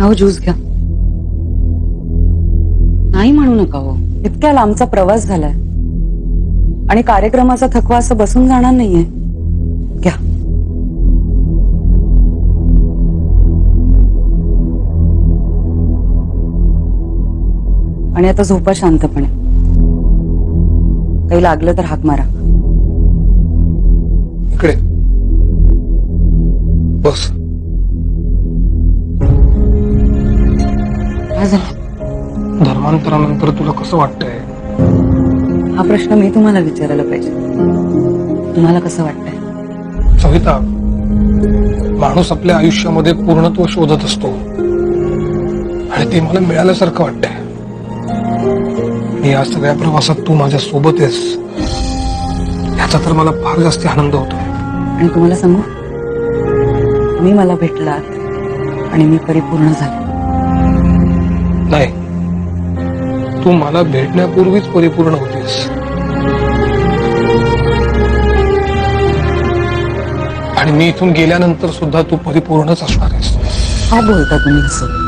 अहो ज्यूस घ्या. नाही म्हणू नका हो. इतक्या लांबचा प्रवास झालाय. आणि कार्यक्रमाचा थकवा असं बसून जाणार नाहीये. घ्या. आणि आता झोपा शांतपणे. काही लागलं तर हाक मारा. इकडे. बस. काय झालं? धर्मांतरानंतर तुला कसं वाटतंय? हा प्रश्न मी तुम्हाला विचारायला पाहिजे. तुम्हाला कसं वाटतंय? सविता माणूस आपल्या आयुष्यामध्ये पूर्णत्व शोधत असतो. आणि ते मला मिळाल्यासारखं वाटतंय. आणि या सगळ्या प्रवासात तू माझ्या सोबत आहेस. याचा तर मला फार जास्त आनंद होतोय. आणि तुम्हाला सांगू? तुम्ही मला भेटलात आणि मी परिपूर्ण झाले. नाही. तू मला भेटण्यापूर्वीच परिपूर्ण होतीस. आणि मी इथून गेल्यानंतर सुद्धा तू परिपूर्णच असणार आहेस. काय बोलता तुम्ही सर